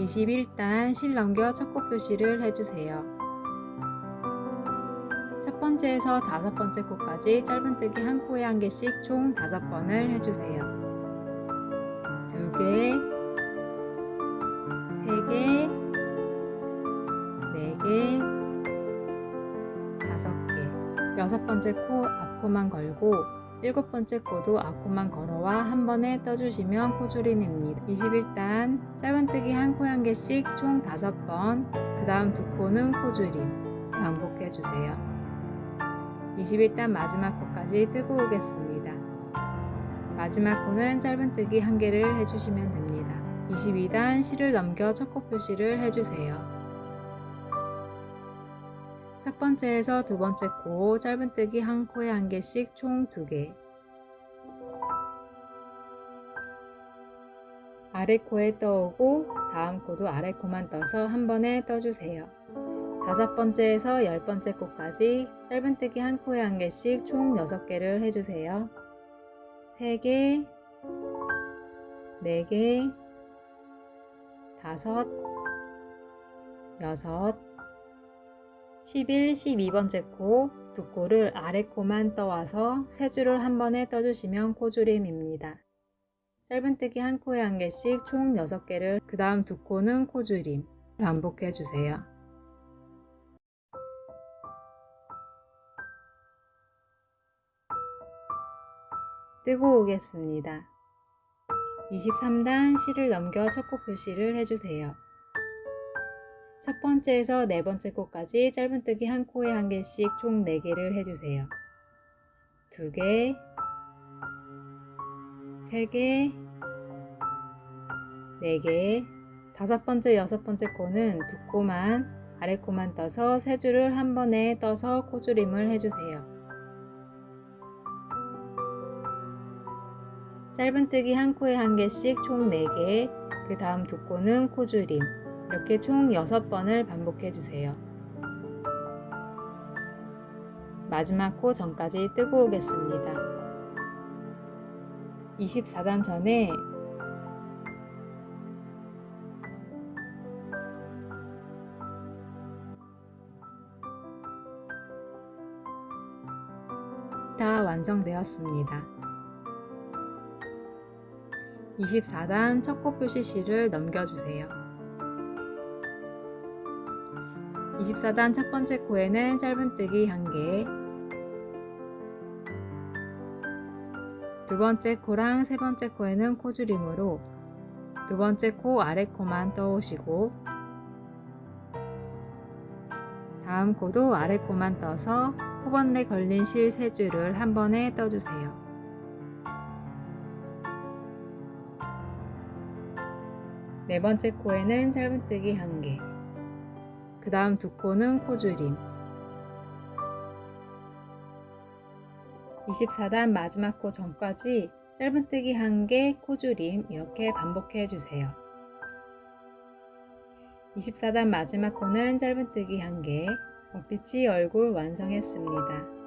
21단 실 넘겨 첫코 표시를 해주세요. 첫 번째에서 다섯 번째 코까지 짧은뜨기 한 코에 한 개씩 총 다섯 번을 해주세요. 두 개, 세 개, 네 개, 다섯 개. 여섯 번째 코 앞코만 걸고 일곱 번째 코도 앞코만 걸어와 한 번에 떠주시면 코줄임입니다. 21단 짧은뜨기 한 코에 한 개씩 총 다섯 번. 그 다음 두 코는 코줄임. 반복해 주세요. 21단 마지막 코까지 뜨고 오겠습니다. 마지막 코는 짧은뜨기 한 개를 해주시면 됩니다. 22단 실을 넘겨 첫 코 표시를 해주세요. 첫 번째에서 두 번째 코 짧은뜨기 한 코에 한 개씩 총 두 개. 아래 코에 떠오고 다음 코도 아래 코만 떠서 한 번에 떠주세요. 다섯 번째에서 열 번째 코까지 짧은뜨기 한 코에 한 개씩 총 여섯 개를 해주세요. 세 개, 네 개, 다섯, 여섯, 11, 12번째 코, 두 코를 아래 코만 떠와서 세 줄을 한 번에 떠주시면 코줄임입니다. 짧은뜨기 한 코에 한 개씩 총 6개를 그 다음 두 코는 코줄임 반복해 주세요. 뜨고 오겠습니다. 23단 실을 넘겨 첫 코 표시를 해주세요. 첫 번째에서 네 번째 코까지 짧은뜨기 한 코에 한 개씩 총 4개를 해주세요. 두 개, 세 개, 네 개, 다섯 번째, 여섯 번째 코는 두 코만 아래 코만 떠서 세 줄을 한 번에 떠서 코줄임을 해주세요. 짧은뜨기 한 코에 한 개씩 총 4개, 그 다음 두 코는 코줄임, 이렇게 총 6번을 반복해 주세요. 마지막 코 전까지 뜨고 오겠습니다. 24단 전에 다 완성되었습니다. 24단 첫 코 표시 실을 넘겨주세요. 24단 첫 번째 코에는 짧은뜨기 1개, 두 번째 코랑 세 번째 코에는 코줄임으로 두 번째 코 아래 코만 떠오시고 다음 코도 아래 코만 떠서 코바늘에 걸린 실 3줄을 한 번에 떠주세요. 네 번째 코에는 짧은뜨기 1개, 그 다음 두 코는 코줄임. 24단 마지막 코 전까지 짧은뜨기 1개, 코줄임 이렇게 반복해 주세요. 24단 마지막 코는 짧은뜨기 1개, 먹빛이 얼굴 완성했습니다.